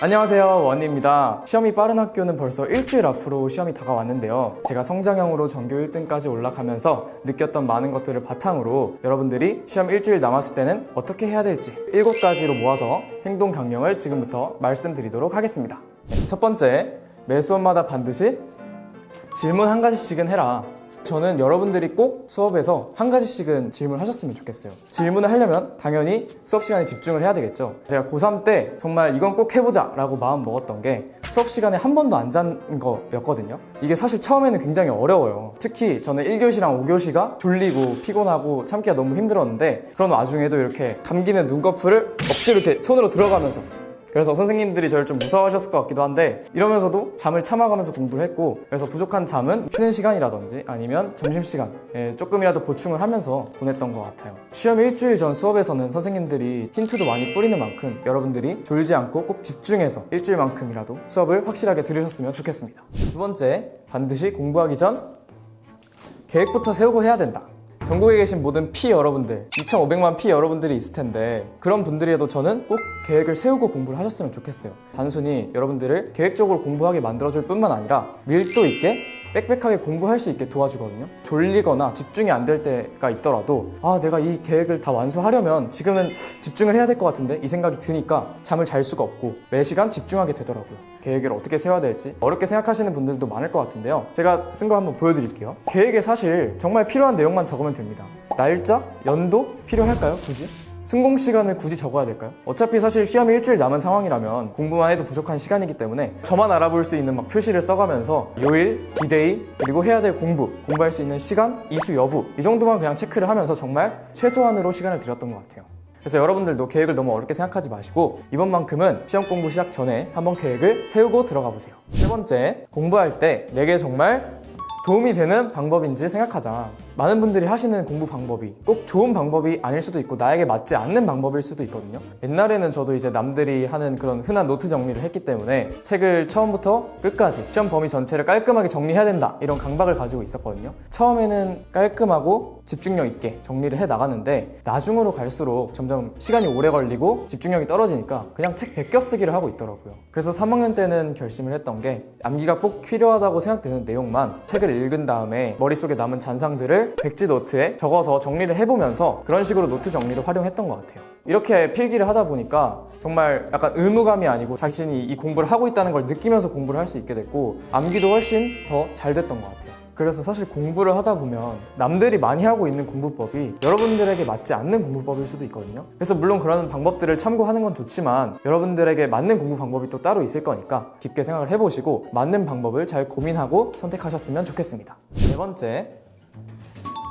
안녕하세요 원입니다. 시험이 빠른 학교는 벌써 일주일 앞으로 시험이 다가왔는데요. 제가 성장형으로 전교 1등까지 올라가면서 느꼈던 많은 것들을 바탕으로 여러분들이 시험 일주일 남았을 때는 어떻게 해야 될지 7가지로 모아서 행동 강령을 지금부터 말씀드리도록 하겠습니다. 첫 번째 매 수업마다 반드시 질문 한 가지씩은 해라 저는 여러분들이 꼭 수업에서 한 가지씩은 질문하셨으면 좋겠어요. 질문을 하려면 당연히 수업 시간에 집중을 해야 되겠죠. 제가 고3 때 정말 이건 꼭 해보자 라고 마음 먹었던 게 수업 시간에 한 번도 안 잔 거였거든요. 이게 사실 처음에는 굉장히 어려워요. 특히 저는 1교시랑 5교시가 졸리고 피곤하고 참기가 너무 힘들었는데 그런 와중에도 이렇게 감기는 눈꺼풀을 억지로 이렇게 손으로 들어가면서 그래서 선생님들이 저를 좀 무서워하셨을 것 같기도 한데 이러면서도 잠을 참아가면서 공부를 했고 그래서 부족한 잠은 쉬는 시간이라든지 아니면 점심시간에 조금이라도 보충을 하면서 보냈던 것 같아요. 시험 일주일 전 수업에서는 선생님들이 힌트도 많이 뿌리는 만큼 여러분들이 졸지 않고 꼭 집중해서 일주일만큼이라도 수업을 확실하게 들으셨으면 좋겠습니다. 두 번째 반드시 공부하기 전 계획부터 세우고 해야 된다 전국에 계신 모든 피 여러분들, 2,500만 피 여러분들이 있을 텐데 그런 분들이라도 저는 꼭 계획을 세우고 공부를 하셨으면 좋겠어요. 단순히 여러분들을 계획적으로 공부하게 만들어줄 뿐만 아니라 밀도 있게 빽빽하게 공부할 수 있게 도와주거든요. 졸리거나 집중이 안 될 때가 있더라도 아 내가 이 계획을 다 완수하려면 지금은 집중을 해야 될 것 같은데 이 생각이 드니까 잠을 잘 수가 없고 매 시간 집중하게 되더라고요. 계획을 어떻게 세워야 될지 어렵게 생각하시는 분들도 많을 것 같은데요. 제가 쓴 거 한번 보여드릴게요. 계획에 사실 정말 필요한 내용만 적으면 됩니다. 날짜, 연도 필요할까요? 굳이? 순공 시간을 굳이 적어야 될까요? 어차피 사실 시험이 일주일 남은 상황이라면 공부만 해도 부족한 시간이기 때문에 저만 알아볼 수 있는 막 표시를 써가면서 요일, 디데이, 그리고 해야 될 공부, 공부할 수 있는 시간, 이수 여부 이 정도만 그냥 체크를 하면서 정말 최소한으로 시간을 들였던 것 같아요. 그래서 여러분들도 계획을 너무 어렵게 생각하지 마시고 이번만큼은 시험 공부 시작 전에 한번 계획을 세우고 들어가 보세요. 세 번째, 공부할 때 내게 정말 도움이 되는 방법인지 생각하자. 많은 분들이 하시는 공부 방법이 꼭 좋은 방법이 아닐 수도 있고 나에게 맞지 않는 방법일 수도 있거든요. 옛날에는 저도 이제 남들이 하는 그런 흔한 노트 정리를 했기 때문에 책을 처음부터 끝까지 시험 범위 전체를 깔끔하게 정리해야 된다 이런 강박을 가지고 있었거든요. 처음에는 깔끔하고 집중력 있게 정리를 해 나갔는데 나중으로 갈수록 점점 시간이 오래 걸리고 집중력이 떨어지니까 그냥 책 베껴 쓰기를 하고 있더라고요. 그래서 3학년 때는 결심을 했던 게 암기가 꼭 필요하다고 생각되는 내용만 책을 읽은 다음에 머릿속에 남은 잔상 백지 노트에 적어서 정리를 해보면서 그런 식으로 노트 정리를 활용했던 것 같아요. 이렇게 필기를 하다 보니까 정말 약간 의무감이 아니고 자신이 이 공부를 하고 있다는 걸 느끼면서 공부를 할 수 있게 됐고 암기도 훨씬 더 잘 됐던 것 같아요. 그래서 사실 공부를 하다 보면 남들이 많이 하고 있는 공부법이 여러분들에게 맞지 않는 공부법일 수도 있거든요. 그래서 물론 그런 방법들을 참고하는 건 좋지만 여러분들에게 맞는 공부 방법이 또 따로 있을 거니까 깊게 생각을 해보시고 맞는 방법을 잘 고민하고 선택하셨으면 좋겠습니다. 네 번째,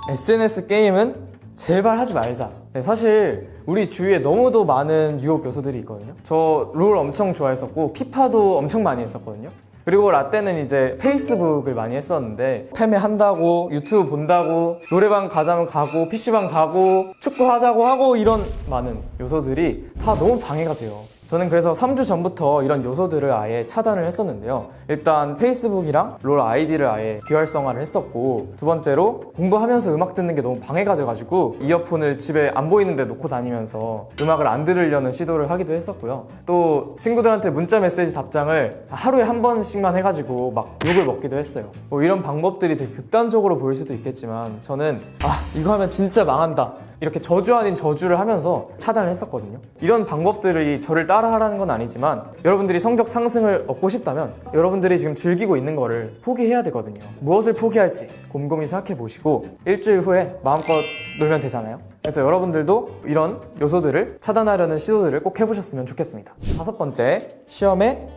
SNS 게임은 제발 하지 말자. 네, 사실 우리 주위에 너무도 많은 유혹 요소들이 있거든요. 저 롤 엄청 좋아했었고 피파도 엄청 많이 했었거든요. 그리고 라떼는 이제 페이스북을 많이 했었는데 패매한다고 유튜브 본다고 노래방 가자면 가고 PC방 가고 축구 하자고 하고 이런 많은 요소들이 다 너무 방해가 돼요. 저는 그래서 3주 전부터 이런 요소들을 아예 차단을 했었는데요. 일단 페이스북이랑 롤 아이디를 아예 비활성화를 했었고 두 번째로 공부하면서 음악 듣는 게 너무 방해가 돼가지고 이어폰을 집에 안 보이는데 놓고 다니면서 음악을 안 들으려는 시도를 하기도 했었고요. 또 친구들한테 문자 메시지 답장을 하루에 한 번씩만 해가지고 막 욕을 먹기도 했어요. 뭐 이런 방법들이 되게 극단적으로 보일 수도 있겠지만 저는 아 이거 하면 진짜 망한다 이렇게 저주 아닌 저주를 하면서 차단을 했었거든요. 이런 방법들이 저를 따라하라는 건 아니지만 여러분들이 성적 상승을 얻고 싶다면 여러분들이 지금 즐기고 있는 거를 포기해야 되거든요. 무엇을 포기할지 곰곰이 생각해 보시고 일주일 후에 마음껏 놀면 되잖아요. 그래서 여러분들도 이런 요소들을 차단하려는 시도들을 꼭 해보셨으면 좋겠습니다. 다섯 번째, 시험에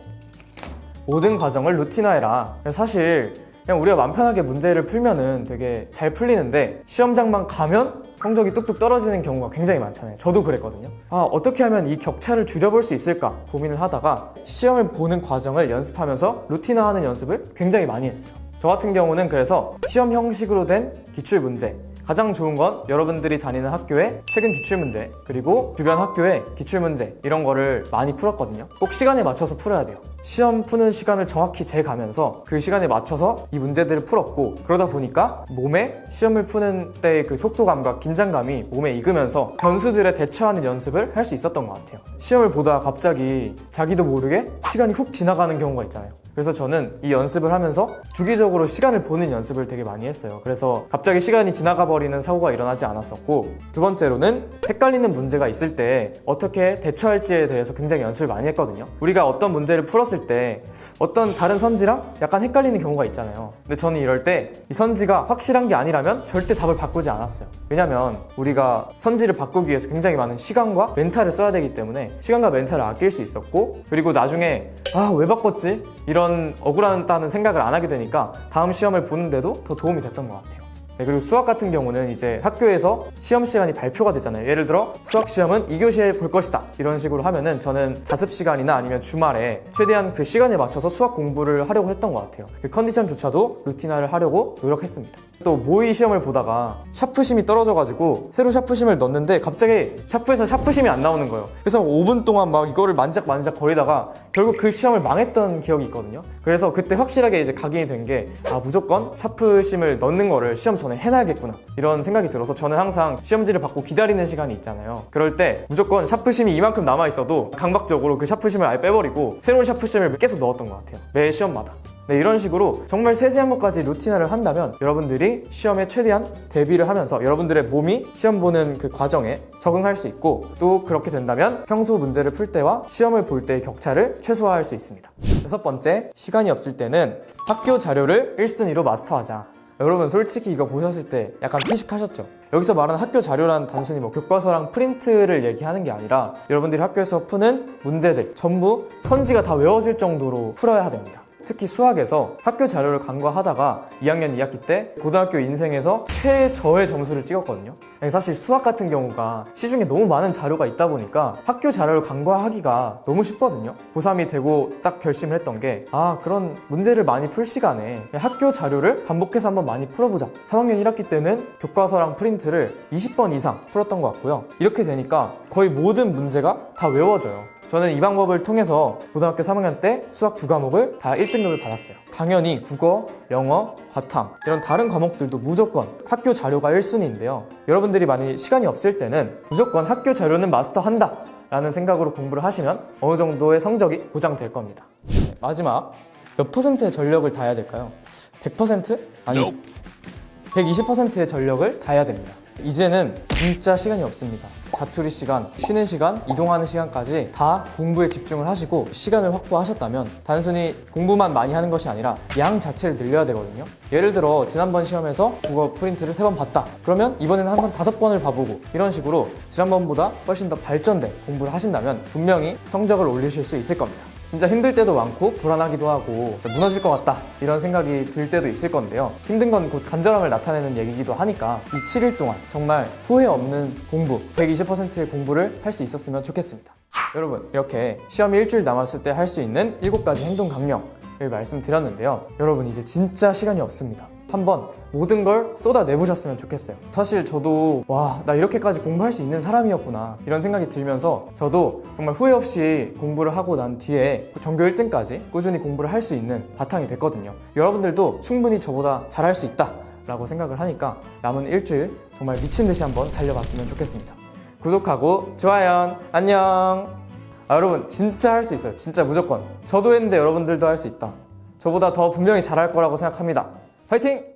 모든 과정을 루틴화해라. 사실 그냥 우리가 맘 편하게 문제를 풀면은 되게 잘 풀리는데 시험장만 가면 성적이 뚝뚝 떨어지는 경우가 굉장히 많잖아요. 저도 그랬거든요. 아, 어떻게 하면 이 격차를 줄여볼 수 있을까 고민을 하다가 시험을 보는 과정을 연습하면서 루틴화하는 연습을 굉장히 많이 했어요. 저 같은 경우는 그래서 시험 형식으로 된 기출 문제 가장 좋은 건 여러분들이 다니는 학교의 최근 기출문제 그리고 주변 학교의 기출문제 이런 거를 많이 풀었거든요. 꼭 시간에 맞춰서 풀어야 돼요. 시험 푸는 시간을 정확히 재가면서 그 시간에 맞춰서 이 문제들을 풀었고 그러다 보니까 몸에 시험을 푸는 때의 그 속도감과 긴장감이 몸에 익으면서 변수들에 대처하는 연습을 할 수 있었던 것 같아요. 시험을 보다가 갑자기 자기도 모르게 시간이 훅 지나가는 경우가 있잖아요 그래서 저는 이 연습을 하면서 주기적으로 시간을 보는 연습을 되게 많이 했어요. 그래서 갑자기 시간이 지나가 버리는 사고가 일어나지 않았었고 두 번째로는 헷갈리는 문제가 있을 때 어떻게 대처할지에 대해서 굉장히 연습을 많이 했거든요. 우리가 어떤 문제를 풀었을 때 어떤 다른 선지랑 약간 헷갈리는 경우가 있잖아요. 근데 저는 이럴 때 이 선지가 확실한 게 아니라면 절대 답을 바꾸지 않았어요. 왜냐면 우리가 선지를 바꾸기 위해서 굉장히 많은 시간과 멘탈을 써야 되기 때문에 시간과 멘탈을 아낄 수 있었고 그리고 나중에 아 왜 바꿨지? 이런 억울하다는 생각을 안 하게 되니까 다음 시험을 보는데도 더 도움이 됐던 것 같아요. 네, 그리고 수학 같은 경우는 이제 학교에서 시험 시간이 발표가 되잖아요. 예를 들어 수학 시험은 2교시에 볼 것이다. 이런 식으로 하면은 저는 자습 시간이나 아니면 주말에 최대한 그 시간에 맞춰서 수학 공부를 하려고 했던 것 같아요. 그 컨디션조차도 루틴화를 하려고 노력했습니다. 또 모의 시험을 보다가 샤프심이 떨어져가지고 새로 샤프심을 넣었는데 갑자기 샤프에서 샤프심이 안 나오는 거예요. 그래서 5분 동안 막 이거를 만지작만지작 거리다가 결국 그 시험을 망했던 기억이 있거든요. 그래서 그때 확실하게 이제 각인이 된 게 아 무조건 샤프심을 넣는 거를 시험 전에 해놔야겠구나 이런 생각이 들어서 저는 항상 시험지를 받고 기다리는 시간이 있잖아요. 그럴 때 무조건 샤프심이 이만큼 남아 있어도 강박적으로 그 샤프심을 아예 빼버리고 새로운 샤프심을 계속 넣었던 것 같아요. 매 시험마다. 네, 이런 식으로 정말 세세한 것까지 루틴화를 한다면 여러분들이 시험에 최대한 대비를 하면서 여러분들의 몸이 시험 보는 그 과정에 적응할 수 있고 또 그렇게 된다면 평소 문제를 풀 때와 시험을 볼 때의 격차를 최소화할 수 있습니다. 여섯 번째, 시간이 없을 때는 학교 자료를 1순위로 마스터하자. 여러분 솔직히 이거 보셨을 때 약간 피식하셨죠? 여기서 말하는 학교 자료란 단순히 뭐 교과서랑 프린트를 얘기하는 게 아니라 여러분들이 학교에서 푸는 문제들 전부 선지가 다 외워질 정도로 풀어야 됩니다. 특히 수학에서 학교 자료를 간과하다가 2학년 2학기 때 고등학교 인생에서 최저의 점수를 찍었거든요. 사실 수학 같은 경우가 시중에 너무 많은 자료가 있다 보니까 학교 자료를 간과하기가 너무 쉽거든요. 고3이 되고 딱 결심을 했던 게 아, 그런 문제를 많이 풀 시간에 학교 자료를 반복해서 한번 많이 풀어보자. 3학년 1학기 때는 교과서랑 프린트를 20번 이상 풀었던 것 같고요. 이렇게 되니까 거의 모든 문제가 다 외워져요. 저는 이 방법을 통해서 고등학교 3학년 때 수학 두 과목을 다 1등급을 받았어요. 당연히 국어, 영어, 과탐 이런 다른 과목들도 무조건 학교 자료가 1순위인데요. 여러분들이 많이 시간이 없을 때는 무조건 학교 자료는 마스터한다 라는 생각으로 공부를 하시면 어느 정도의 성적이 보장될 겁니다. 네, 마지막 몇 퍼센트의 전력을 다해야 될까요? 100%? 아니죠. 120%의 전력을 다해야 됩니다. 이제는 진짜 시간이 없습니다. 자투리 시간, 쉬는 시간, 이동하는 시간까지 다 공부에 집중을 하시고 시간을 확보하셨다면 단순히 공부만 많이 하는 것이 아니라 양 자체를 늘려야 되거든요. 예를 들어 지난번 시험에서 국어 프린트를 세 번 봤다. 그러면 이번에는 한 번 다섯 번을 봐보고 이런 식으로 지난번보다 훨씬 더 발전된 공부를 하신다면 분명히 성적을 올리실 수 있을 겁니다. 진짜 힘들 때도 많고 불안하기도 하고 무너질 것 같다 이런 생각이 들 때도 있을 건데요. 힘든 건 곧 간절함을 나타내는 얘기이기도 하니까 이 7일 동안 정말 후회 없는 공부 120%의 공부를 할 수 있었으면 좋겠습니다. 여러분 이렇게 시험이 일주일 남았을 때 할 수 있는 7가지 행동 강령 을 말씀드렸는데요. 여러분 이제 진짜 시간이 없습니다 한번 모든 걸 쏟아내보셨으면 좋겠어요. 사실 저도 와, 나 이렇게까지 공부할 수 있는 사람이었구나. 이런 생각이 들면서 저도 정말 후회 없이 공부를 하고 난 뒤에 전교 1등까지 꾸준히 공부를 할 수 있는 바탕이 됐거든요. 여러분들도 충분히 저보다 잘할 수 있다. 라고 생각을 하니까 남은 일주일 정말 미친 듯이 한번 달려봤으면 좋겠습니다. 구독하고 좋아요. 안녕. 아, 여러분 진짜 할 수 있어요. 진짜 무조건. 저도 했는데 여러분들도 할 수 있다. 저보다 더 분명히 잘할 거라고 생각합니다. 화이팅!